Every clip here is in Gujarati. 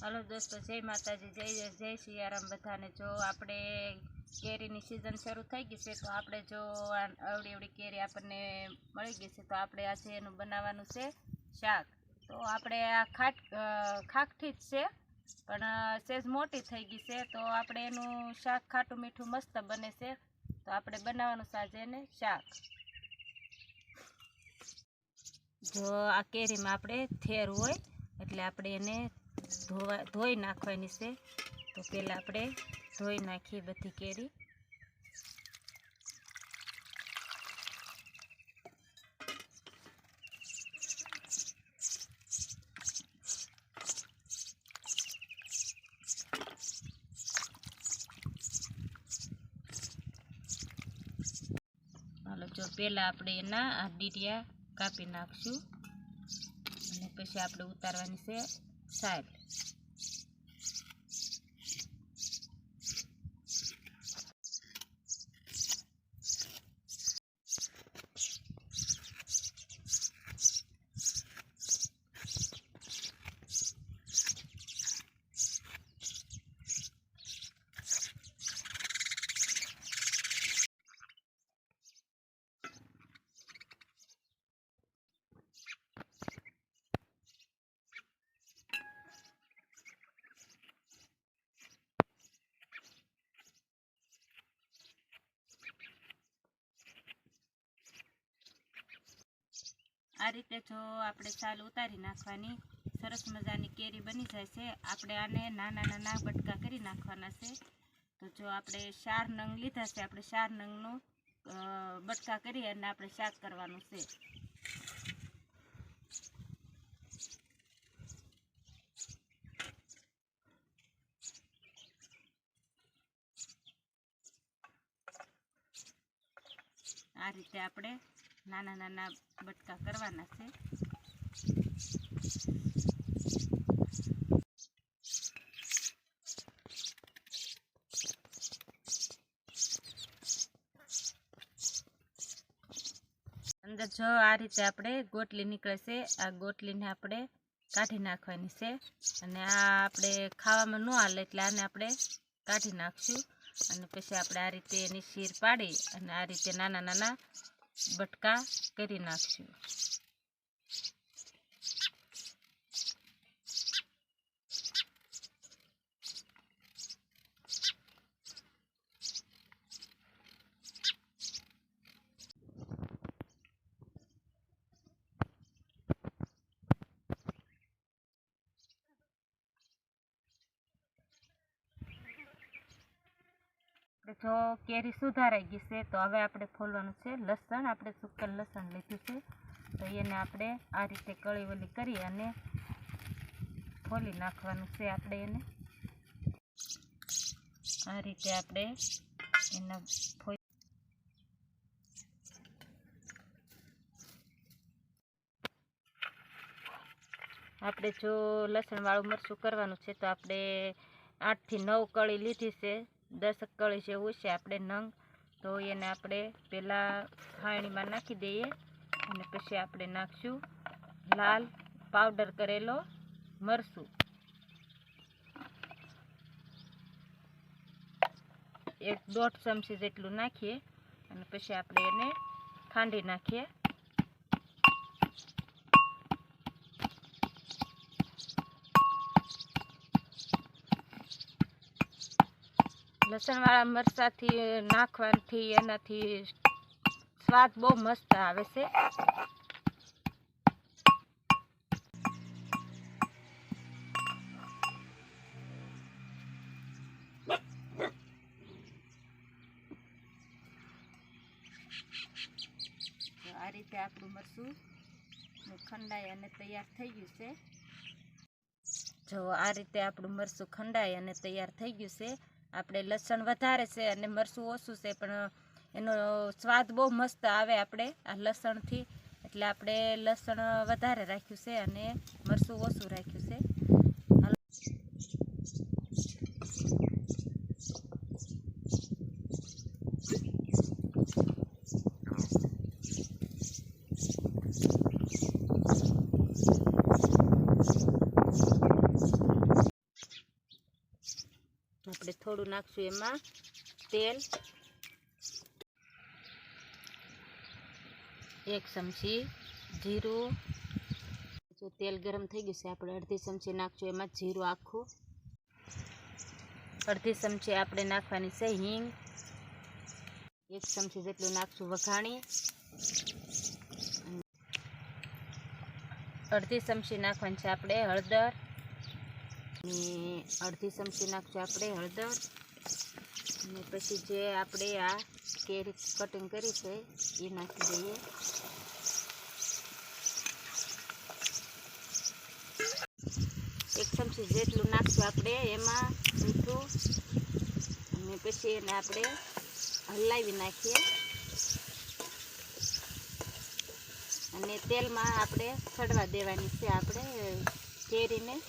હાલો દોસ્તો, જય માતાજી, જય જય સિયારામ બધાને. જો આપણે કેરીની સિઝન શરૂ થઈ ગઈ છે, તો આપણે જો આ અવળી અવળી કેરી આપણને મળી ગઈ છે, તો આપણે આજે એનું બનાવવાનું છે શાક. તો આપણે આ ખાટ ખાખઠી જ છે, પણ સેજ મોટી થઈ ગઈ છે, તો આપણે એનું શાક ખાટું મીઠું મસ્ત બને છે. તો આપણે બનાવવાનું છે આજે શાક. જો આ કેરીમાં આપણે થેર હોય, એટલે આપણે એને ધોવા, ધોઈ નાખવાની છે. તો પહેલાં આપણે ધોઈ નાખીએ બધી કેરી. જો પહેલાં આપણે એના આ ડીડિયા કાપી નાખશું. અને પછી આપણે ઉતારવાની છે સાઈડ આ રીતે જો આપણે છાલ ઉતારી નાખવાની, સરસ મજાની કેરી બની જાય છે. આપણે આને નાના નાના બટકા કરી નાખવાના છે. તો જો આપણે ચાર નંગ લીધા છે, આપણે ચાર નંગનું બટકા કરી અને આપણે શાક કરવાનું છે. આ રીતે આપણે નાના નાના બટકા કરવાના છે. અંદર જો આ રીતે આપણે ગોટલી નીકળે છે, આ ગોટલીને આપણે કાઢી નાખવાની છે. અને આ આપણે ખાવામાં ન હાલે એટલે આને આપણે કાઢી નાખશું. અને પછી આપણે આ રીતે એની શીર પાડી અને આ રીતે નાના નાના બટકા કરી નાખશું. જો કેરી સુધારાઈ ગઈ છે, તો હવે આપણે ફોલવાનું છે લસણ. આપણે સુકેલ લસણ લીધું છે. તો એને આપણે આ રીતે કળી વલી કરી અને ફોલી નાખવાનું છે આપણે એને. આ રીતે આપણે એના ફોલી આપણે જો લસણવાળું મરચું કરવાનું છે, તો આપણે આઠથી નવ કળી લીધી છે. દસ કળી જેવું છે. આપણે નંગ તો એને આપણે પહેલાં ખાણીમાં નાખી દઈએ અને પછી આપણે નાખશું લાલ પાવડર કરેલો મરસું એક દોઢ ચમચી જેટલું નાખીએ અને પછી આપણે એને ખાંડી નાખીએ. લસણવાળા મરચાંથી નાખવાથી એનાથી સ્વાદ બહુ મસ્ત આવે છે. આ રીતે આપણું મરચું ખંડાઈ અને તૈયાર થઈ ગયું છે. જો આ રીતે આપણું મરચું ખંડાઈ અને તૈયાર થઈ ગયું છે આપણે લસણ વધારે છે અને મરચું ઓછું છે, પણ એનો સ્વાદ બહુ મસ્ત આવે આપણે આ લસણથી. એટલે આપણે લસણ વધારે રાખ્યું છે અને મરચું ઓછું રાખ્યું છે. થોડું નાખશું એમાં તેલ એક ચમચી જીરું જો તેલ ગરમ થઈ ગયું છે આપણે અડધી ચમચી નાખશું એમાં જીરું આખું અડધી ચમચી આપણે નાખવાની છે હિંગ એક ચમચી જેટલું નાખશું વઘાણી અડધી ચમચી નાખવાની છે આપણે હળદર અને અડધી ચમચી નાખશું આપણે હળદર. અને પછી જે આપણે આ કેરી કટિંગ કરી છે, એ નાખી દઈએ. એક ચમચી જેટલું નાખશું આપણે, એમાં મીઠું. અને પછી એને આપણે હલાવી નાખીએ. અને તેલમાં આપણે સડવા દેવાની છે આપણે કેરીને.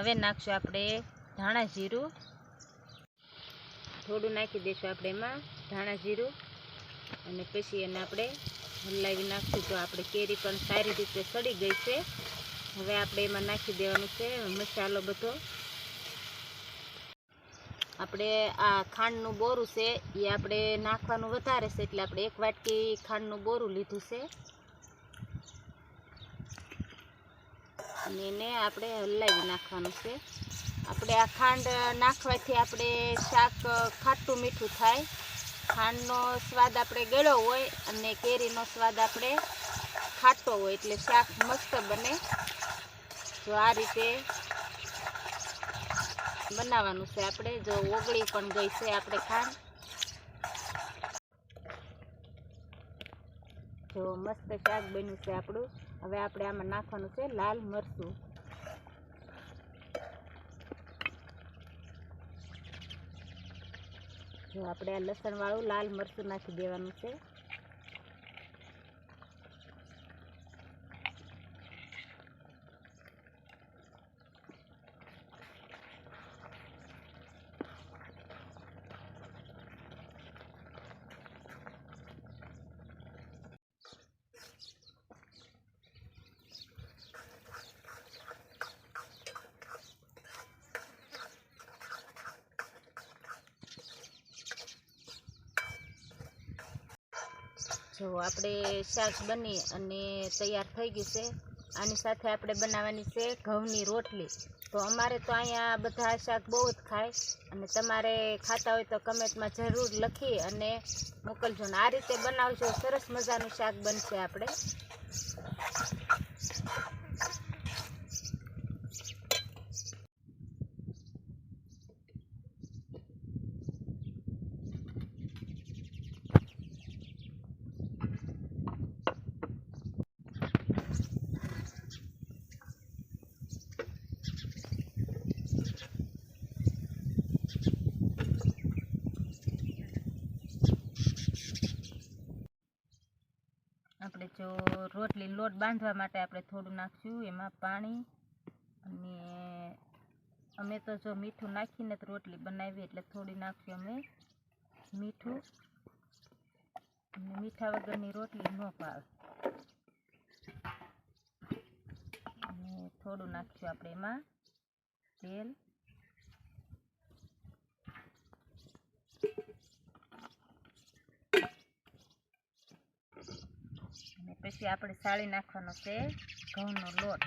હવે નાખશું આપણે ધાણા જીરું. થોડું નાખી દઈશું આપણે એમાં ધાણા જીરું. અને પછી એને આપણે હલાવી નાખશું. તો આપણે કેરી પણ સારી રીતે સડી ગઈ છે, હવે આપણે એમાં નાખી દેવાનું છે મસાલો બધો. આપણે આ ખાંડનું બોરું છે, એ આપણે નાખવાનું વધારે છે, એટલે આપણે એક વાટકી ખાંડનું બોરું લીધું છે. અને એને આપણે હલાવી નાખવાનું છે. આપણે આ ખાંડ નાખવાથી આપણે શાક ખાટું મીઠું થાય. ખાંડનો સ્વાદ આપણે ગળો હોય અને કેરીનો સ્વાદ આપણે ખાટો હોય એટલે શાક મસ્ત બને. જો આ રીતે બનાવવાનું છે આપણે. જો ઓગળી પણ ગઈ છે આપણે ખાંડ. જો મસ્ત શાક બન્યું છે આપણું. હવે આપણે આમાં નાખવાનું છે લાલ મરચું. જો આપણે આ લસણવાળું લાલ મરચું નાખી દેવાનું છે. જો આપણે શાક બની અને તૈયાર થઈ ગયું છે, આની સાથે આપણે બનાવવાની છે ઘઉંની રોટલી. તો અમારે તો અહીંયા બધા શાક બહુ જ ખાય અને તમારે ખાતા હોય તો કમેન્ટમાં જરૂર લખી અને મોકલજો. ને આ રીતે બનાવજો, સરસ મજાનું શાક બનશે આપણે જો રોટલી લોટ બાંધવા માટે આપણે થોડું નાખશું, એમાં પાણી અને અમે તો જો મીઠું નાખીને જ રોટલી બનાવી એટલે થોડી નાખશું અમે મીઠું. અને મીઠા વગરની રોટલી ન ભાવે. અને થોડું નાખશું આપણે એમાં તેલ અને પછી આપણે સાળી નાખવાનો છે ઘઉંનો લોટ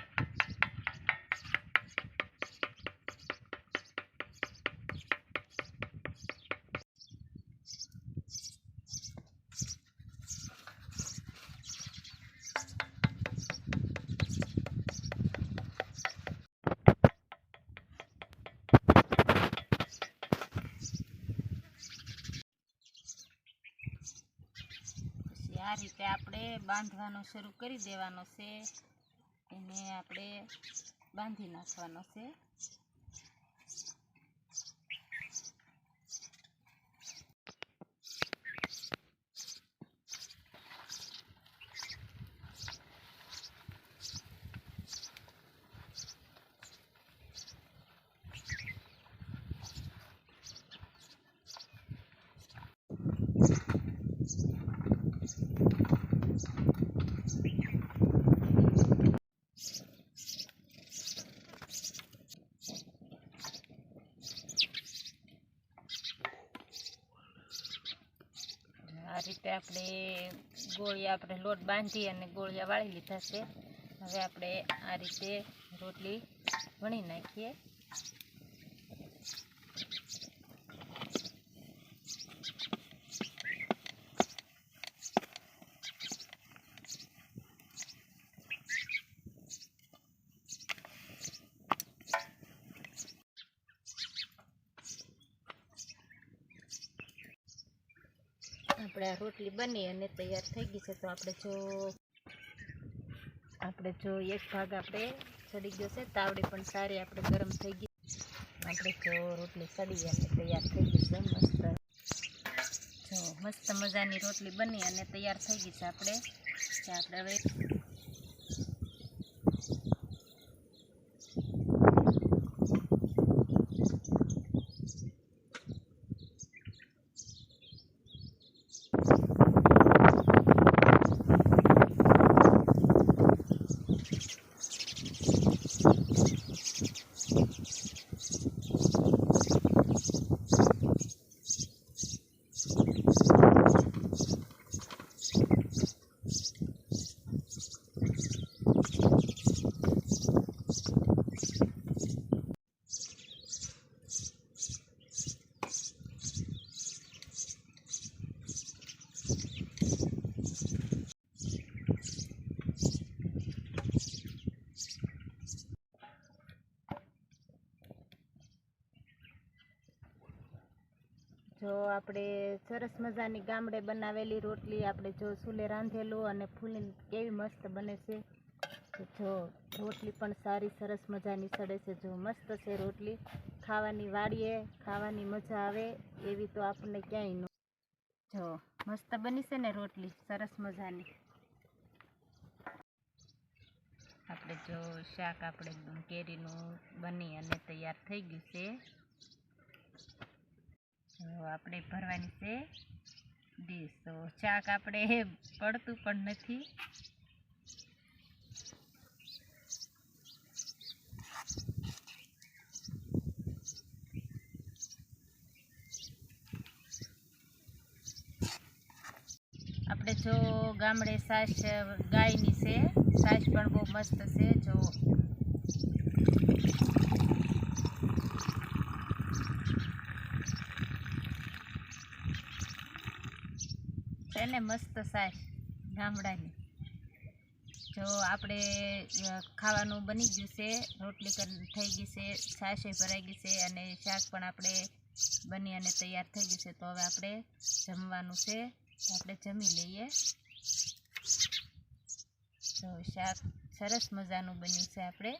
પછી આ રીતે આપણે બાંધવાનું શરૂ કરી દેવાનો છે. એને આપણે બાંધી નાખવાનો છે. આપણે ગોળિયા આપણે લોટ બાંધી અને ગોળિયા વાળી લીધા છે. હવે આપણે આ રીતે રોટલી વણી નાખીએ આપણે આ રોટલી બની અને તૈયાર થઈ ગઈ છે, તો આપણે જો આપણે જો એક ભાગ આપણે સડી ગયો છે, તાવડી પણ સારી આપણે ગરમ થઈ ગઈ. આપણે જો રોટલી સડી અને તૈયાર થઈ ગઈ છે, મસ્ત. જો મસ્ત મજાની રોટલી બની અને તૈયાર થઈ ગઈ છે આપણે. આપણે હવે જો આપણે સરસ મજાની ગામડે બનાવેલી રોટલી આપણે જો ચૂલે રાંધેલું અને ફૂલીને કેવી મસ્ત બને છે. જો રોટલી પણ સારી સરસ મજાની સડે છે. જો મસ્ત છે રોટલી. ખાવાની વાડીએ ખાવાની મજા આવે એવી તો આપણને ક્યાંય ન જો મસ્ત બની છે ને રોટલી સરસ મજાની. આપણે જો શાક આપણે કેરીનું બની અને તૈયાર થઈ ગયું છે. તો આપણે ભરવાની છે ડીશ. તો ચાક આપણે પડતું પણ નથી. આપણે જો ગામડે સાસ, ગાયની છે. સાસ પણ બહુ મસ્ત છે. જો ને મસ્ત સાસ ગામડાની. જો આપણે ખાવાનું બની ગયું છે, રોટલી થઈ ગઈ છે છાશે ભરાઈ ગઈ છે અને શાક પણ આપણે બની અને તૈયાર થઈ ગયું છે. તો હવે આપણે જમવાનું છે આપણે જમી લઈએ. તો શાક સરસ મજાનું બન્યું છે આપણે.